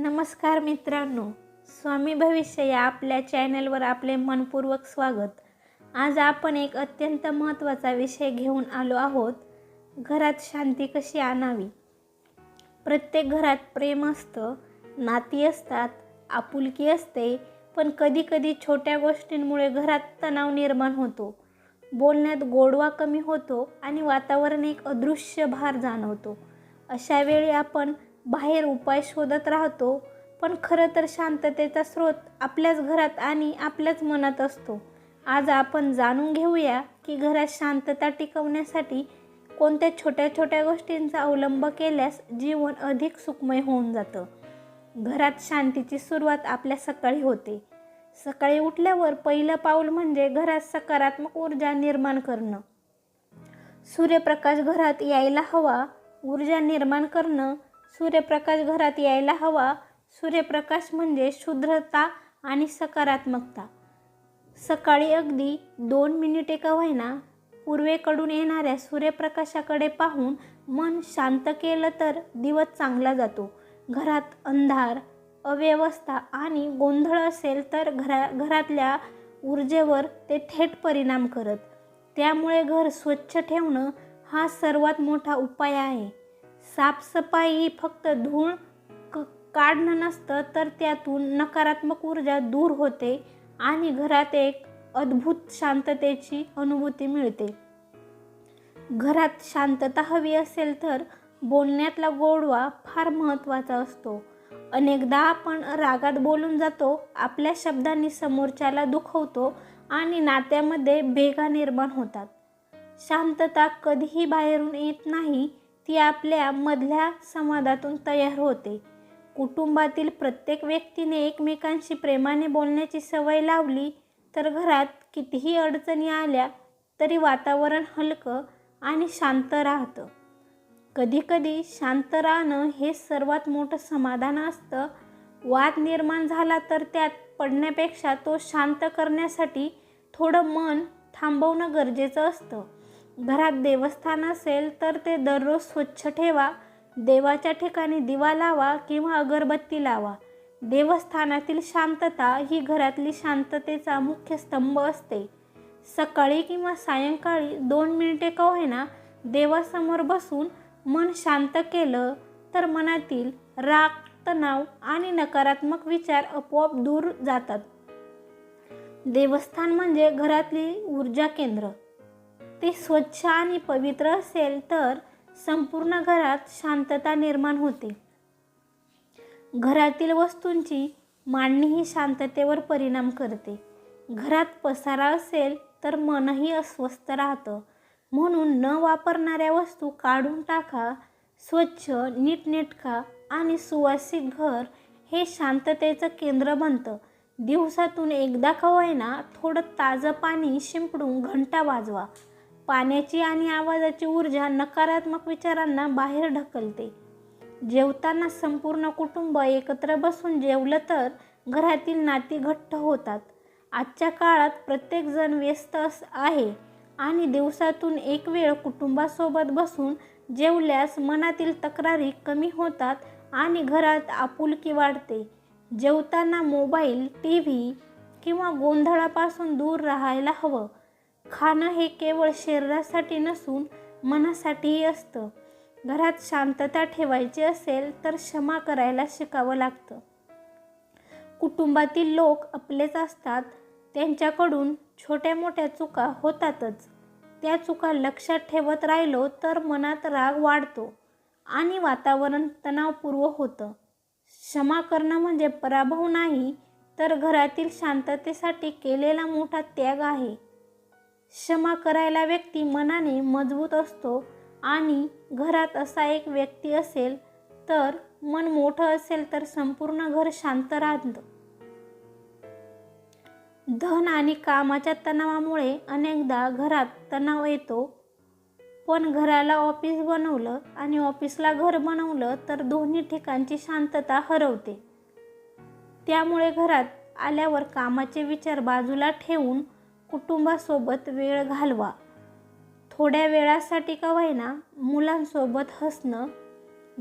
नमस्कार मित्रांनो स्वामी भविष्य या आपल्या चॅनलवर आपले मनपूर्वक स्वागत. आज आपण एक अत्यंत महत्त्वाचा विषय घेऊन आलो आहोत घरात शांती कशी आणावी? प्रत्येक घरात प्रेम असतं नाती असतात आपुलकी असते पण कधीकधी छोट्या गोष्टींमुळे घरात तणाव निर्माण होतो. बोलण्यात गोडवा कमी होतो आणि वातावरण एक अदृश्य भार जाणवतो. अशा वेळी आपण बाहेर उपाय शोधत राहतो पण खरं तर शांततेचा स्रोत आपल्याच घरात आणि आपल्याच मनात असतो. आज आपण जाणून घेऊया की घरात शांतता टिकवण्यासाठी कोणत्या छोट्या छोट्या गोष्टींचा अवलंब केल्यास जीवन अधिक सुखमय होऊन जातं. घरात शांतीची सुरुवात आपल्या सकाळी होते. सकाळी उठल्यावर पहिलं पाऊल म्हणजे घरात सकारात्मक ऊर्जा निर्माण करणं. सूर्यप्रकाश घरात यायला हवा ऊर्जा निर्माण करणं सूर्यप्रकाश घरात यायला हवा. सूर्यप्रकाश म्हणजे शुद्रता आणि सकारात्मकता. सकाळी अगदी दोन मिनिटे का होईना पूर्वेकडून येणाऱ्या सूर्यप्रकाशाकडे पाहून मन शांत केलं तर दिवस चांगला जातो. घरात अंधार अव्यवस्था आणि गोंधळ असेल तर घरा घरातल्या ऊर्जेवर ते थेट परिणाम करत. त्यामुळे घर स्वच्छ ठेवणं हा सर्वात मोठा उपाय आहे. साफसफाई फक्त धूळ क काढणं नसतं तर त्यातून नकारात्मक ऊर्जा दूर होते आणि घरात एक अद्भुत शांततेची अनुभूती मिळते. घरात शांतता हवी असेल तर बोलण्यातला गोडवा फार महत्त्वाचा असतो. अनेकदा आपण रागात बोलून जातो आपल्या शब्दांनी समोरच्याला दुखवतो आणि नात्यामध्ये भेगा निर्माण होतात. शांतता कधीही बाहेरून येत नाही ती आपल्या मधल्या संवादातून तयार होते. कुटुंबातील प्रत्येक व्यक्तीने एकमेकांशी प्रेमाने बोलण्याची सवय लावली तर घरात कितीही अडचणी आल्या तरी वातावरण हलकं आणि शांत राहतं. कधीकधी शांत राहणं हे सर्वात मोठं समाधान असतं. वाद निर्माण झाला तर त्यात पडण्यापेक्षा तो शांत करण्यासाठी थोडं मन थांबवणं गरजेचं असतं. घरात देवस्थान असेल तर ते दररोज स्वच्छ ठेवा देवाच्या ठिकाणी दिवा लावा किंवा अगरबत्ती लावा. देवस्थानातील शांतता ही घरातली शांततेचा मुख्य स्तंभ असते. सकाळी किंवा सायंकाळी दोन मिनिटे का होईना देवासमोर बसून मन शांत केलं तर मनातील राग तणाव आणि नकारात्मक विचार आपोआप दूर जातात. देवस्थान म्हणजे घरातली ऊर्जा केंद्र. ते स्वच्छ आणि पवित्र असेल तर संपूर्ण घरात शांतता निर्माण होते. घरातील वस्तूंची मांडणी ही शांततेवर परिणाम करते. घरात पसारा असेल तर मनही अस्वस्थ राहतं. म्हणून न वापरणाऱ्या वस्तू काढून टाका स्वच्छ नीटनेटका आणि सुवासिक घर हे शांततेचं केंद्र बनतं. दिवसातून एकदा का होईना थोडं ताजं पाणी शिंपडून घंटा वाजवा. पाण्याची आणि आवाजाची ऊर्जा नकारात्मक विचारांना बाहेर ढकलते. जेवताना संपूर्ण कुटुंब एकत्र बसून जेवलं तर घरातील नाती घट्ट होतात. आजच्या काळात प्रत्येकजण व्यस्त अस आहे आणि दिवसातून एक वेळ कुटुंबासोबत बसून जेवल्यास मनातील तक्रारी कमी होतात आणि घरात आपुलकी वाढते. जेवताना मोबाईल टी व्ही किंवा गोंधळापासून दूर राहायला हवं. खाणं हे केवळ शरीरासाठी नसून मनासाठीही असतं. घरात शांतता ठेवायची असेल तर क्षमा करायला शिकावं लागतं. कुटुंबातील लोक आपलेच असतात. त्यांच्याकडून छोट्या मोठ्या चुका होतातच. त्या चुका लक्षात ठेवत राहिलो तर मनात राग वाढतो आणि वातावरण तणावपूर्व होतं. क्षमा करणं म्हणजे पराभव नाही तर घरातील शांततेसाठी केलेला मोठा त्याग आहे. क्षमा करायला व्यक्ती मनाने मजबूत असतो आणि घरात असा एक व्यक्ती असेल तर मन मोठं असेल तर संपूर्ण घर शांत राहतं. धन आणि कामाच्या तणावामुळे अनेकदा घरात तणाव येतो. पण घराला ऑफिस बनवलं आणि ऑफिसला घर बनवलं तर दोन्ही ठिकाणची शांतता हरवते. त्यामुळे घरात आल्यावर कामाचे विचार बाजूला ठेवून कुटुंबासोबत वेळ घालवा. थोड्या वेळासाठी का होईना मुलांसोबत हसणं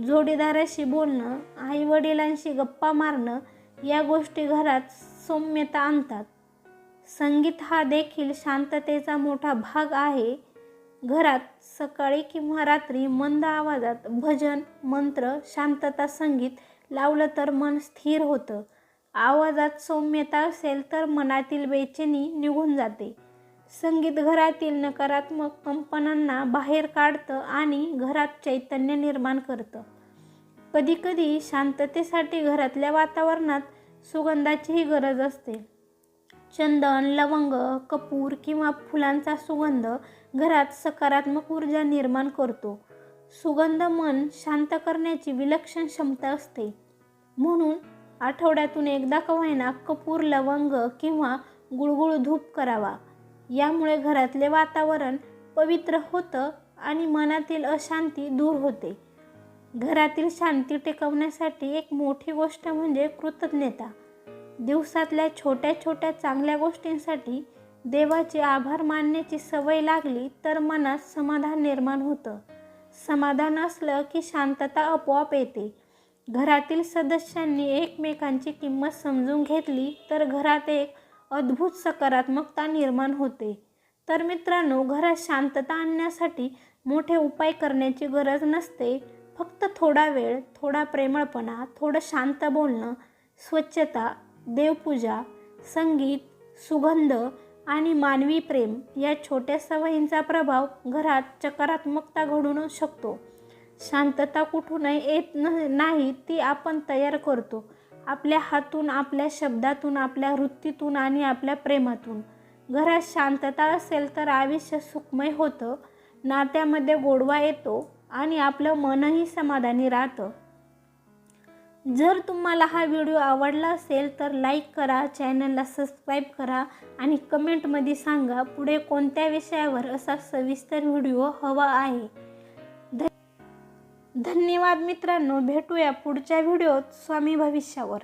जोडीदाराशी बोलणं आईवडिलांशी गप्पा मारणं या गोष्टी घरात सौम्यता आणतात. संगीत हा देखील शांततेचा मोठा भाग आहे. घरात सकाळी किंवा रात्री मंद आवाजात भजन मंत्र शांतता संगीत लावलं तर मन स्थिर होतं. आवाजात सौम्यता असेल तर मनातील बेचैनी निघून जाते. संगीत घरातील नकारात्मक कंपनांना बाहेर काढतं आणि घरात चैतन्य निर्माण करतं. कधीकधी शांततेसाठी घरातल्या वातावरणात सुगंधाचीही गरज असते. चंदन लवंग कपूर किंवा फुलांचा सुगंध घरात सकारात्मक ऊर्जा निर्माण करतो. सुगंध मन शांत करण्याची विलक्षण क्षमता असते. म्हणून आठवड्यातून एकदा का होईना कपूर लवंग किंवा गुळगुळ धूप करावा. यामुळे घरातले वातावरण पवित्र होतं आणि मनातील अशांती दूर होते. घरातील शांती टिकवण्यासाठी एक मोठी गोष्ट म्हणजे कृतज्ञता. दिवसातल्या छोट्या छोट्या चांगल्या गोष्टींसाठी देवाचे आभार मानण्याची सवय लागली तर मनात समाधान निर्माण होतं. समाधान असलं की शांतता आपोआप येते. घरातील सदस्यांनी एकमेकांची किंमत समजून घेतली तर घरात एक अद्भुत सकारात्मकता निर्माण होते. तर मित्रांनो घरात शांतता आणण्यासाठी मोठे उपाय करण्याची गरज नसते. फक्त थोडा वेळ थोडा प्रेमळपणा थोडं शांत बोलणं स्वच्छता देवपूजा संगीत सुगंध आणि मानवी प्रेम या छोट्या सवयींचा प्रभाव घरात सकारात्मकता घडवू शकतो. शांतता कुठूनही येत न नाही ती आपण तयार करतो. आपल्या हातून आपल्या शब्दातून आपल्या वृत्तीतून आणि आपल्या प्रेमातून. घरात शांतता असेल तर आयुष्य सुखमय होतं. नात्यामध्ये गोडवा येतो आणि आपलं मनही समाधानी राहतं. जर तुम्हाला हा व्हिडिओ आवडला असेल तर लाईक करा चॅनलला सबस्क्राईब करा आणि कमेंटमध्ये सांगा पुढे कोणत्या विषयावर असा सविस्तर व्हिडिओ हवा आहे. धन्यवाद मित्रांनो. भेटूया पुढच्या व्हिडिओत. स्वामी भविष्यावर.